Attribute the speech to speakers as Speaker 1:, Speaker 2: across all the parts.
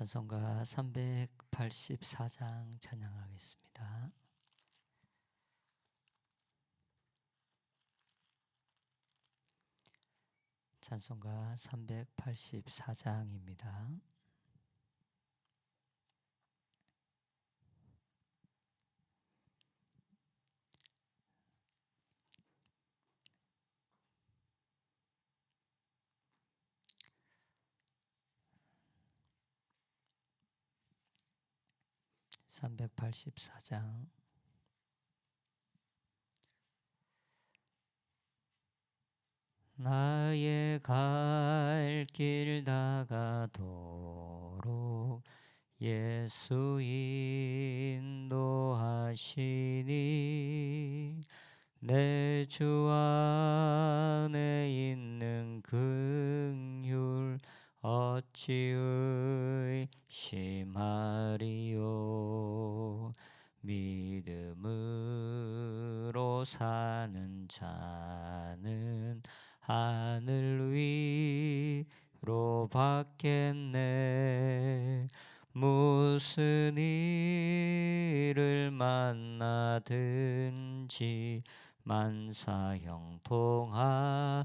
Speaker 1: 찬송가 384장 찬양하겠습니다. 찬송가 384장입니다. 삼백팔십사장. 나의 갈 길 다가도록 예수 인도하시니 내 주 안에 있는 긍휼 어찌 의 심하리요? 믿음으로 사는 자는 하늘 위로 받겠네. 무슨 일을 만나든지 만사 형통하리라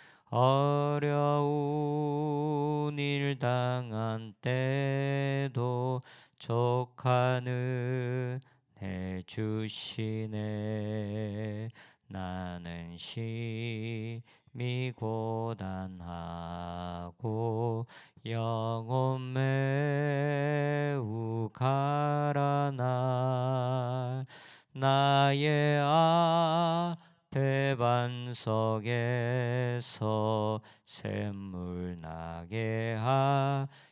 Speaker 1: 어려운 일 당한 때도 족하는 해 주시네. 나는 심히 고단하고 영혼 매우 가라나 나의 앞에 반석에 서 샘물 나게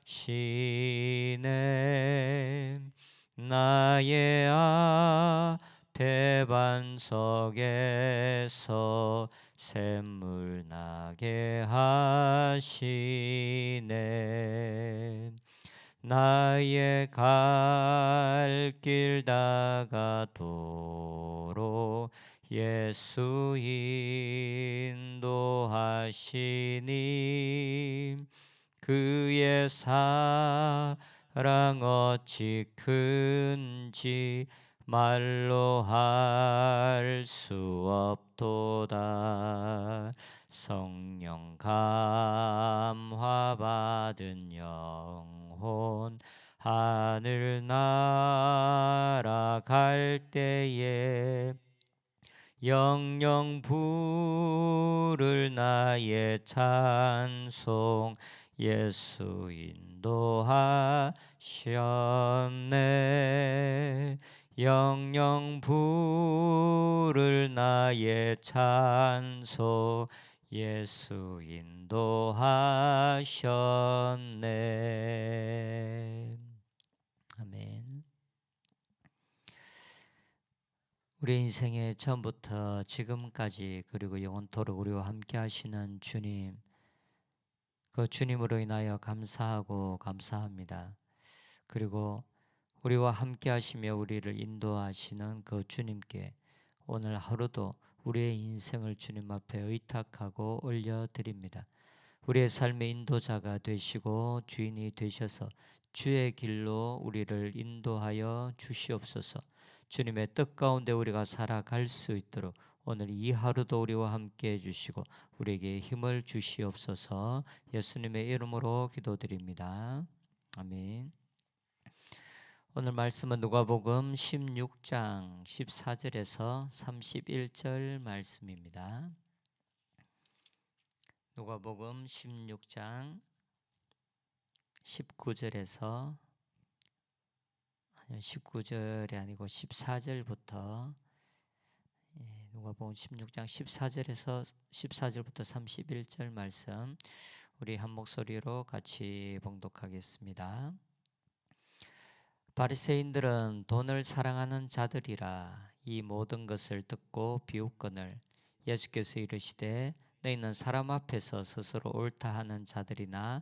Speaker 1: 하시네. 나의 앞에 반석에서 샘물 나게 하시네. 나의 갈 길 다가도록 예수 인도하시니 그의 사랑 어찌 큰지 말로 할 수 없도다. 성령 감화 받은 영혼 하늘 날아갈 때에 영영 부를 나의 찬송 예수 인도하셨네. 영영 부를 나의 찬송 예수 인도하셨네. 아멘 우리 인생의 처음부터 지금까지 그리고 영원토록 우리와 함께 하시는 주님 그 주님으로 인하여 감사하고 감사합니다 그리고 우리와 함께 하시며 우리를 인도하시는 그 주님께 오늘 하루도 우리의 인생을 주님 앞에 의탁하고 올려드립니다. 우리의 삶의 인도자가 되시고 주인이 되셔서 주의 길로 우리를 인도하여 주시옵소서. 주님의 뜻 가운데 우리가 살아갈 수 있도록 오늘 이 하루도 우리와 함께 해주시고 우리에게 힘을 주시옵소서. 예수님의 이름으로 기도드립니다. 아멘. 오늘 말씀은 누가복음 16장 14절에서 31절 말씀입니다. 누가복음 16장 19절에서 19절이 아니고 14절부터 예, 누가복음 16장 14절에서 14절부터 31절 말씀 우리 한 목소리로 같이 봉독하겠습니다. 바리새인들은 돈을 사랑하는 자들이라 이 모든 것을 듣고 비웃거늘 예수께서 이르시되 너희는 사람 앞에서 스스로 옳다 하는 자들이나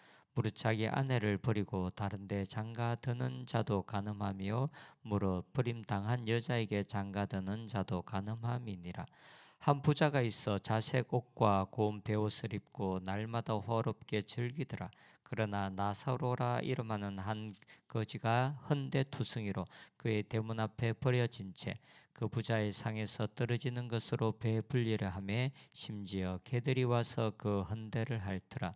Speaker 1: 무릇 자기 아내를 버리고 다른데 장가드는 자도 가늠하며 무릇 버림당한 여자에게 장가드는 자도 가늠함이니라. 한 부자가 있어 자색 옷과 고운 베옷을 입고 날마다 호롭게 즐기더라. 그러나 나사로라 이름하는 한 거지가 헌데투성이로 그의 대문 앞에 버려진 채 그 부자의 상에서 떨어지는 것으로 배불리려 하매 심지어 개들이 와서 그 헌대를 핥더라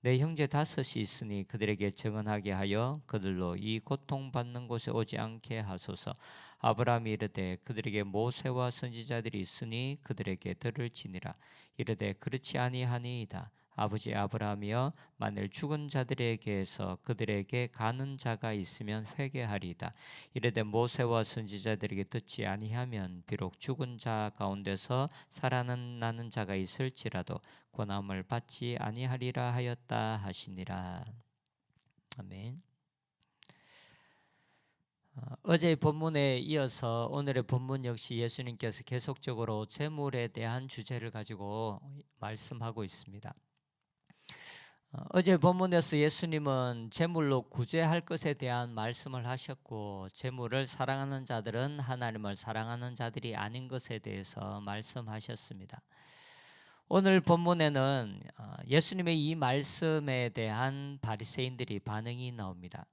Speaker 1: 내 형제 다섯이 있으니 그들에게 정언하게 하여 그들로 이 고통받는 곳에 오지 않게 하소서. 아브라함이 이르되 그들에게 모세와 선지자들이 있으니 그들에게 들을지니라. 이르되 그렇지 아니하니이다 아버지 아브라함이여 만일 죽은 자들에게서 그들에게 가는 자가 있으면 회개하리이다. 이르되 모세와 선지자들에게 듣지 아니하면 비록 죽은 자 가운데서 살아나는 자가 있을지라도 고난을 받지 아니하리라 하였다 하시니라. 아멘. 어, 어제의 본문에 이어서 오늘의 본문 역시 예수님께서 계속적으로 재물에 대한 주제를 가지고 말씀하고 있습니다. 어, 어제 본문에서 예수님은 재물로 구제할 것에 대한 말씀을 하셨고 재물을 사랑하는 자들은 하나님을 사랑하는 자들이 아닌 것에 대해서 말씀하셨습니다. 오늘 본문에는 어, 예수님의 이 말씀에 대한 바리새인들이 반응이 나옵니다.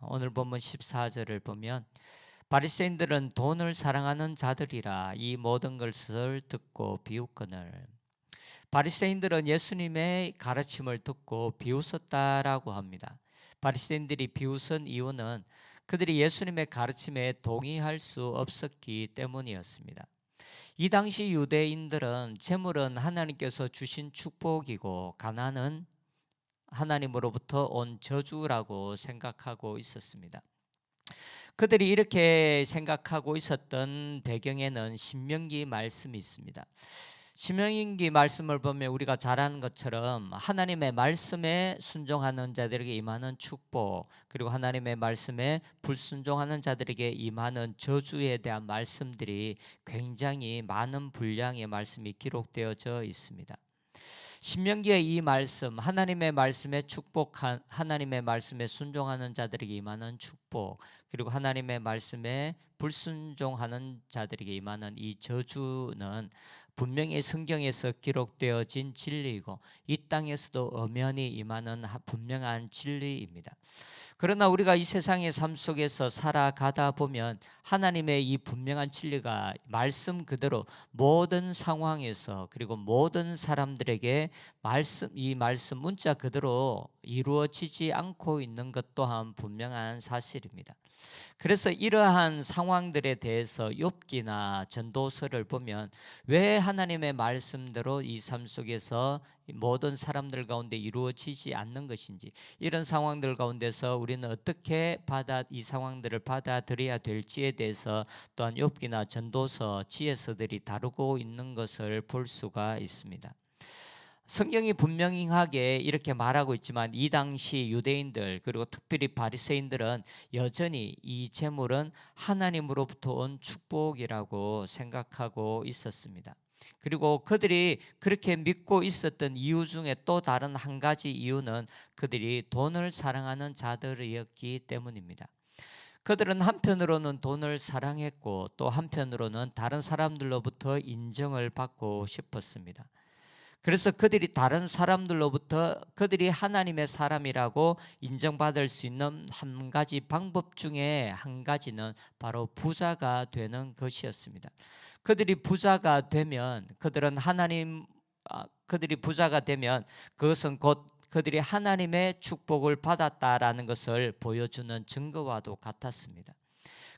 Speaker 1: 오늘 본문 14절을 보면 바리새인들은 돈을 사랑하는 자들이라 이 모든 것을 듣고 비웃거늘 바리새인들은 예수님의 가르침을 듣고 비웃었다라고 합니다. 바리새인들이 비웃은 이유는 그들이 예수님의 가르침에 동의할 수 없었기 때문이었습니다. 이 당시 유대인들은 재물은 하나님께서 주신 축복이고 가난은 하나님으로부터 온 저주라고 생각하고 있었습니다. 그들이 이렇게 생각하고 있었던 배경에는 신명기 말씀이 있습니다. 신명기 말씀을 보면 우리가 잘 아는 것처럼 하나님의 말씀에 순종하는 자들에게 임하는 축복 그리고 하나님의 말씀에 불순종하는 자들에게 임하는 저주에 대한 말씀들이 굉장히 많은 분량의 말씀이 기록되어져 있습니다. 신명기의 이 말씀 하나님의 말씀에 축복한 하나님의 말씀에 순종하는 자들에게 임하는 축복 그리고 하나님의 말씀에 불순종하는 자들에게 임하는 이 저주는 분명히 성경에서 기록되어진 진리이고 이 땅에서도 엄연히 임하는 분명한 진리입니다. 그러나 우리가 이 세상의 삶 속에서 살아가다 보면 하나님의 이 분명한 진리가 말씀 그대로 모든 상황에서 그리고 모든 사람들에게 말씀 이 말씀 문자 그대로 이루어지지 않고 있는 것 또한 분명한 사실입니다. 그래서 이러한 상황들에 대해서 욥기나 전도서를 보면 왜 하나님의 말씀대로 이 삶 속에서 모든 사람들 가운데 이루어지지 않는 것인지 이런 상황들 가운데서 우리는 어떻게 받아 이 상황들을 받아들여야 될지에 대해서 또한 욥기나 전도서 지혜서들이 다루고 있는 것을 볼 수가 있습니다. 성경이 분명하게 이렇게 말하고 있지만 이 당시 유대인들 그리고 특별히 바리새인들은 여전히 이 재물은 하나님으로부터 온 축복이라고 생각하고 있었습니다. 그리고 그들이 그렇게 믿고 있었던 이유 중에 또 다른 한 가지 이유는 그들이 돈을 사랑하는 자들이었기 때문입니다. 그들은 한편으로는 돈을 사랑했고 또 한편으로는 다른 사람들로부터 인정을 받고 싶었습니다. 그래서 그들이 다른 사람들로부터 그들이 하나님의 사람이라고 인정받을 수 있는 한 가지 방법 중에 한 가지는 바로 부자가 되는 것이었습니다. 그들이 부자가 되면 그들은 하나님 아, 그들이 부자가 되면 그것은 곧 그들이 하나님의 축복을 받았다라는 것을 보여주는 증거와도 같았습니다.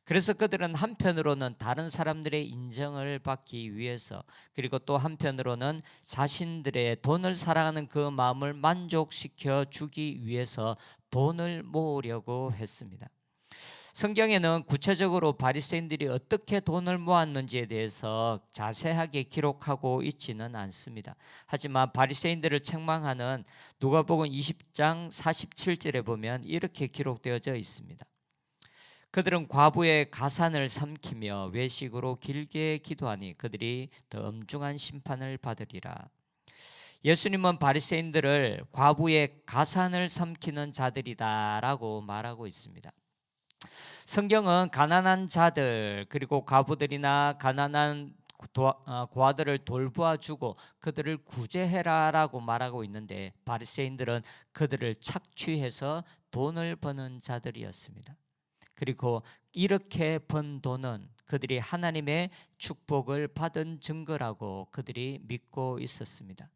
Speaker 1: 그래서 그들은 한편으로는 다른 사람들의 인정을 받기 위해서 그리고 또 한편으로는 자신들의 돈을 사랑하는 그 마음을 만족시켜 주기 위해서 돈을 모으려고 했습니다. 성경에는 구체적으로 바리새인들이 어떻게 돈을 모았는지에 대해서 자세하게 기록하고 있지는 않습니다. 하지만 바리새인들을 책망하는 누가복음 20장 47절에 보면 이렇게 기록되어져 있습니다. 그들은 과부의 가산을 삼키며 외식으로 길게 기도하니 그들이 더 엄중한 심판을 받으리라. 예수님은 바리새인들을 과부의 가산을 삼키는 자들이다라고 말하고 있습니다. 성경은 가난한 자들 그리고 과부들이나 가난한 어, 고아들을 돌보아 주고 그들을 구제해라라고 말하고 있는데 바리새인들은 그들을 착취해서 돈을 버는 자들이었습니다. 그리고 이렇게 번 돈은 그들이 하나님의 축복을 받은 증거라고 그들이 믿고 있었습니다.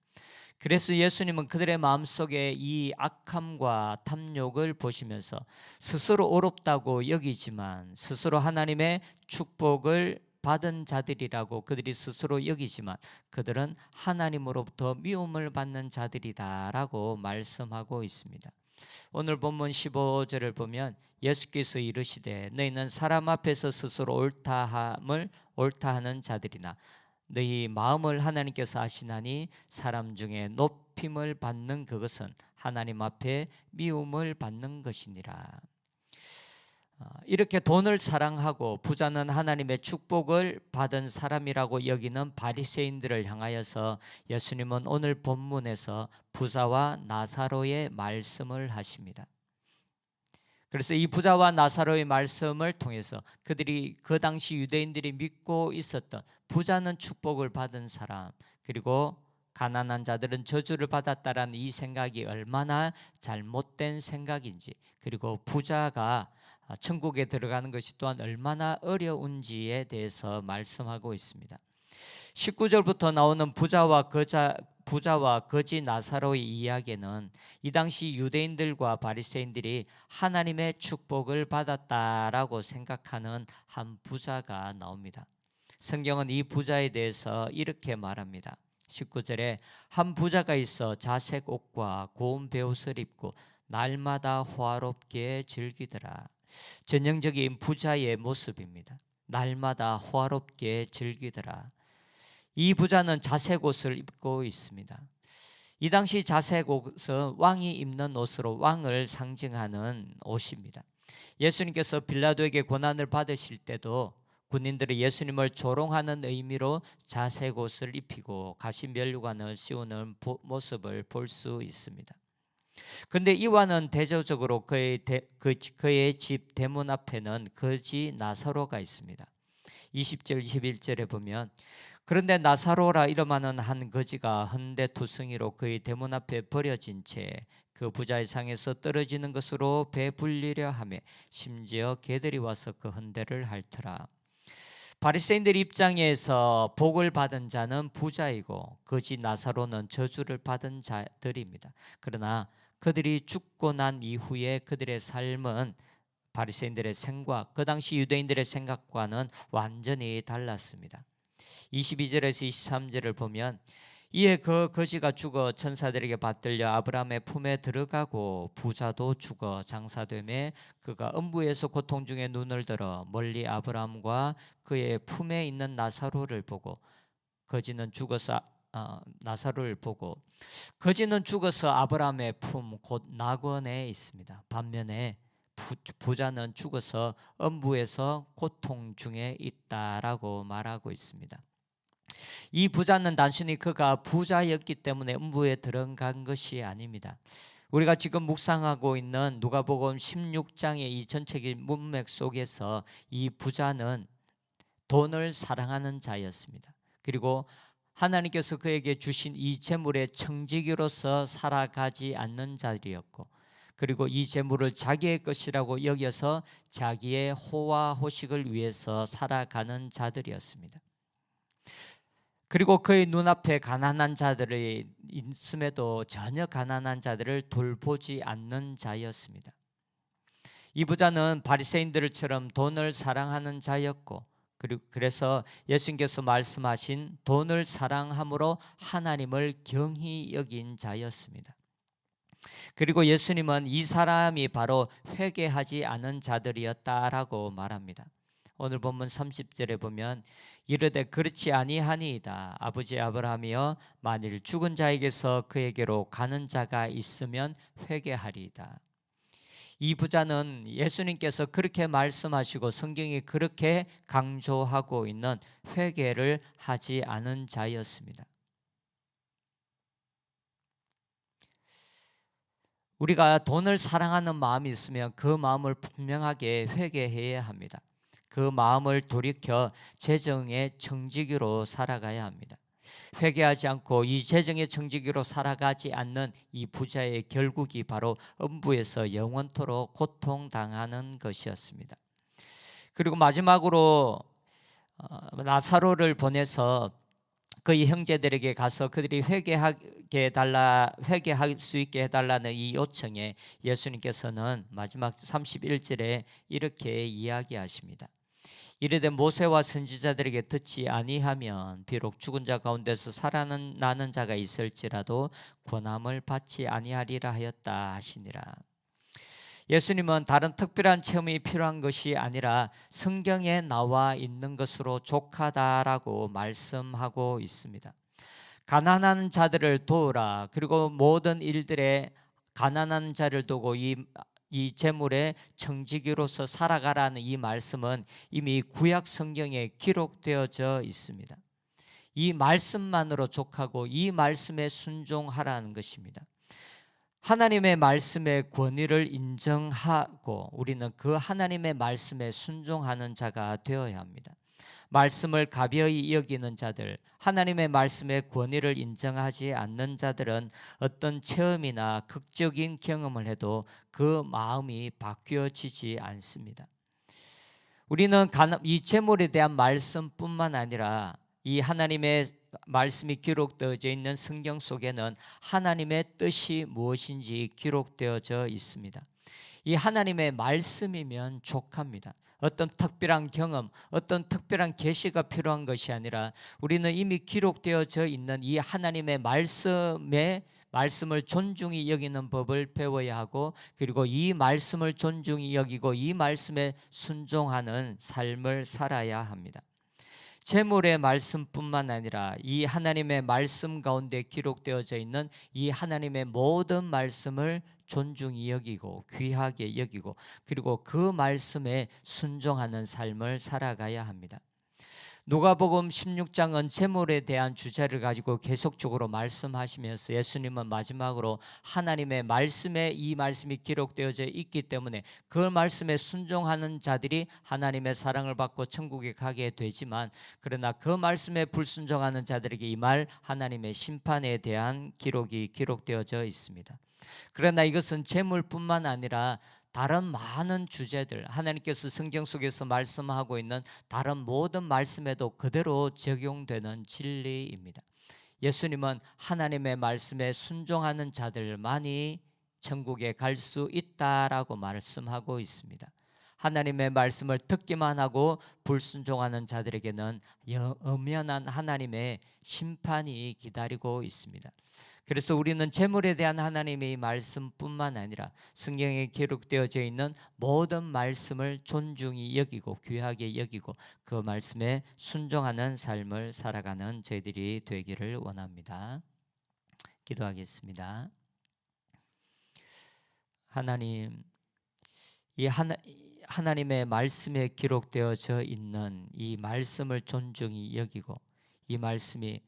Speaker 1: 그래서 예수님은 그들의 마음속에 이 악함과 탐욕을 보시면서 스스로 어렵다고 여기지만 스스로 하나님의 축복을 받은 자들이라고 그들이 스스로 여기지만 그들은 하나님으로부터 미움을 받는 자들이다라고 말씀하고 있습니다. 오늘 본문 15절을 보면 예수께서 이르시되 너희는 사람 앞에서 스스로 옳다함을 옳다하는 자들이나 너희 마음을 하나님께서 아시나니 사람 중에 높임을 받는 그것은 하나님 앞에 미움을 받는 것이니라. 어, 이렇게 돈을 사랑하고 부자는 하나님의 축복을 받은 사람이라고 여기는 바리새인들을 향하여서 예수님은 오늘 본문에서 부자와 나사로의 말씀을 하십니다. 그래서 이 부자와 나사로의 말씀을 통해서 그들이 그 당시 유대인들이 믿고 있었던 부자는 축복을 받은 사람 그리고 가난한 자들은 저주를 받았다라는 이 생각이 얼마나 잘못된 생각인지 그리고 부자가 천국에 들어가는 것이 또한 얼마나 어려운지에 대해서 말씀하고 있습니다. 19절부터 나오는 부자와 거자 부자와 거지 나사로의 이야기는 이 당시 유대인들과 바리새인들이 하나님의 축복을 받았다라고 생각하는 한 부자가 나옵니다. 성경은 이 부자에 대해서 이렇게 말합니다. 19절에 한 부자가 있어 자색 옷과 고운 베옷을 입고 날마다 호화롭게 즐기더라. 전형적인 부자의 모습입니다. 날마다 호화롭게 즐기더라. 이 부자는 자색 옷을 입고 있습니다. 이 당시 자색 옷은 왕이 입는 옷으로 왕을 상징하는 옷입니다. 예수님께서 빌라도에게 고난을 받으실 때도 군인들이 예수님을 조롱하는 의미로 자색 옷을 입히고 가시 면류관을 씌우는 모습을 볼 수 있습니다. 근데 이와는 대조적으로 그의, 대, 그, 그의 집 대문 앞에는 거지 나사로가 있습니다. 20절 21절에 보면 그런데 나사로라 이름하는 한 거지가 헌데 투성이로 그의 대문 앞에 버려진 채 그 부자의 상에서 떨어지는 것으로 배불리려 하며 심지어 개들이 와서 그 헌데를 핥더라. 바리새인들 입장에서 복을 받은 자는 부자이고 거지 나사로는 저주를 받은 자들입니다. 그러나 그들이 죽고 난 이후에 그들의 삶은 바리새인들의 생각, 그 당시 유대인들의 생각과는 완전히 달랐습니다. 22절에서 23절을 보면 이에 그 거지가 죽어 천사들에게 받들려 아브라함의 품에 들어가고 부자도 죽어 장사됨에 그가 음부에서 고통 중에 눈을 들어 멀리 아브라함과 그의 품에 있는 나사로를 보고 거지는 죽어서 어, 나사로를 보고 거지는 죽어서 아브라함의 품 곧 낙원에 있습니다. 반면에 부, 자는 죽어서 음부에서 고통 중에 있다라고 말하고 있습니다. 이 부자는 단순히 그가 부자였기 때문에 음부에 들어간 것이 아닙니다. 우리가 지금 묵상하고 있는 누가복음 16장의 이 전체적인 문맥 속에서 이 부자는 돈을 사랑하는 자였습니다. 그리고 하나님께서 그에게 주신 이 재물의 청지기로서 살아가지 않는 자리였고 그리고 이 재물을 자기의 것이라고 여겨서 자기의 호와 호식을 위해서 살아가는 자들이었습니다. 그리고 그의 눈앞에 가난한 자들이 있음에도 전혀 가난한 자들을 돌보지 않는 자였습니다. 이 부자는 바리새인들처럼 돈을 사랑하는 자였고 그리고 그래서 예수님께서 말씀하신 돈을 사랑함으로 하나님을 경히 여긴 자였습니다. 그리고 예수님은 이 사람이 바로 회개하지 않은 자들이었다라고 말합니다. 오늘 본문 30절에 보면 이르되 그렇지 아니하니이다 아버지 아브라함이여 만일 죽은 자에게서 그에게로 가는 자가 있으면 회개하리이다 이 부자는 예수님께서 그렇게 말씀하시고 성경이 그렇게 강조하고 있는 회개를 하지 않은 자였습니다. 우리가 돈을 사랑하는 마음이 있으면 그 마음을 분명하게 회개해야 합니다. 그 마음을 돌이켜 재정의 정직으로 살아가야 합니다. 회개하지 않고 이 재정의 정직으로 살아가지 않는 이 부자의 결국이 바로 음부에서 영원토록 고통당하는 것이었습니다. 그리고 마지막으로 어, 나사로를 보내서 그의 형제들에게 가서 그들이 회개하게 달라 회개할 수 있게 해달라는 이 요청에 예수님께서는 마지막 31절에 이렇게 이야기하십니다. 이르되 모세와 선지자들에게 듣지 아니하면 비록 죽은 자 가운데서 살아나는 자가 있을지라도 권함을 받지 아니하리라 하였다 하시니라. 예수님은 다른 특별한 체험이 필요한 것이 아니라 성경에 나와 있는 것으로 족하다라고 말씀하고 있습니다. 가난한 자들을 도우라. 그리고 모든 일들에 가난한 자를 두고 이 이 재물의 청지기로서 살아가라는 이 말씀은 이미 구약 성경에 기록되어져 있습니다. 이 말씀만으로 족하고 이 말씀에 순종하라는 것입니다. 하나님의 말씀의 권위를 인정하고 우리는 그 하나님의 말씀에 순종하는 자가 되어야 합니다. 말씀을 가벼이 여기는 자들, 하나님의 말씀의 권위를 인정하지 않는 자들은 어떤 체험이나 극적인 경험을 해도 그 마음이 바뀌어지지 않습니다. 우리는 이 재물에 대한 말씀뿐만 아니라 이 하나님의 말씀이 기록되어져 있는 성경 속에는 하나님의 뜻이 무엇인지 기록되어져 있습니다. 이 하나님의 말씀이면 족합니다. 어떤 특별한 경험, 어떤 특별한 계시가 필요한 것이 아니라 우리는 이미 기록되어져 있는 이 하나님의 말씀에 말씀을 존중히 여기는 법을 배워야 하고 그리고 이 말씀을 존중히 여기고 이 말씀에 순종하는 삶을 살아야 합니다. 재물의 말씀뿐만 아니라 이 하나님의 말씀 가운데 기록되어져 있는 이 하나님의 모든 말씀을 존중히 여기고 귀하게 여기고 그리고 그 말씀에 순종하는 삶을 살아가야 합니다. 누가복음 16장은 재물에 대한 주제를 가지고 계속적으로 말씀하시면서 예수님은 마지막으로 하나님의 말씀에 이 말씀이 기록되어져 있기 때문에 그 말씀에 순종하는 자들이 하나님의 사랑을 받고 천국에 가게 되지만 그러나 그 말씀에 불순종하는 자들에게 이 말 하나님의 심판에 대한 기록이 기록되어져 있습니다. 그러나 이것은 재물뿐만 아니라 다른 많은 주제들 하나님께서 성경 속에서 말씀하고 있는 다른 모든 말씀에도 그대로 적용되는 진리입니다. 예수님은 하나님의 말씀에 순종하는 자들만이 천국에 갈 수 있다라고 말씀하고 있습니다. 하나님의 말씀을 듣기만 하고 불순종하는 자들에게는 여- 엄연한 하나님의 심판이 기다리고 있습니다. 그래서 우리는 재물에 대한 하나님의 말씀뿐만 아니라 성경에 기록되어져 있는 모든 말씀을 존중히 여기고 귀하게 여기고 그 말씀에 순종하는 삶을 살아가는 저희들이 되기를 원합니다. 기도하겠습니다. 하나님 이 하나 하나님의 말씀에 기록되어져 있는 이 말씀을 존중히 여기고 이 말씀이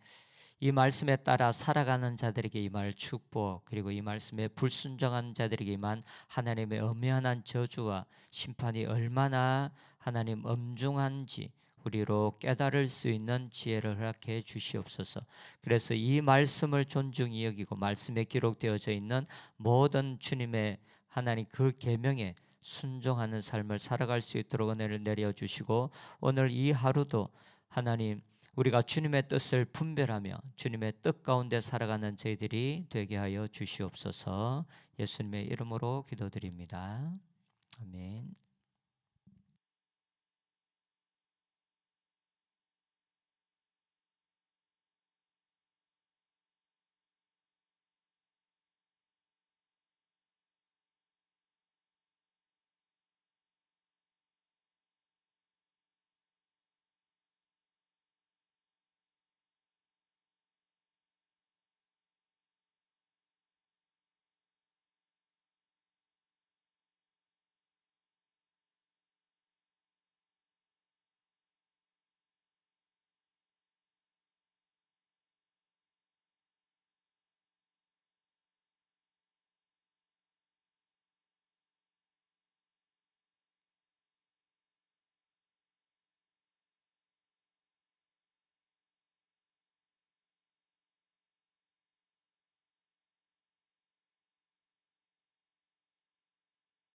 Speaker 1: 이 말씀에 따라 살아가는 자들에게 임할 축복 그리고 이 말씀에 불순종한 자들에게 임한 하나님의 엄연한 저주와 심판이 얼마나 하나님 엄중한지 우리로 깨달을 수 있는 지혜를 허락해 주시옵소서. 그래서 이 말씀을 존중히 여기고 말씀에 기록되어져 있는 모든 주님의 하나님 그 계명에 순종하는 삶을 살아갈 수 있도록 은혜를 내려 주시고 오늘 이 하루도 하나님 우리가 주님의 뜻을 분별하며 주님의 뜻 가운데 살아가는 저희들이 되게 하여 주시옵소서. 예수님의 이름으로 기도드립니다. 아멘.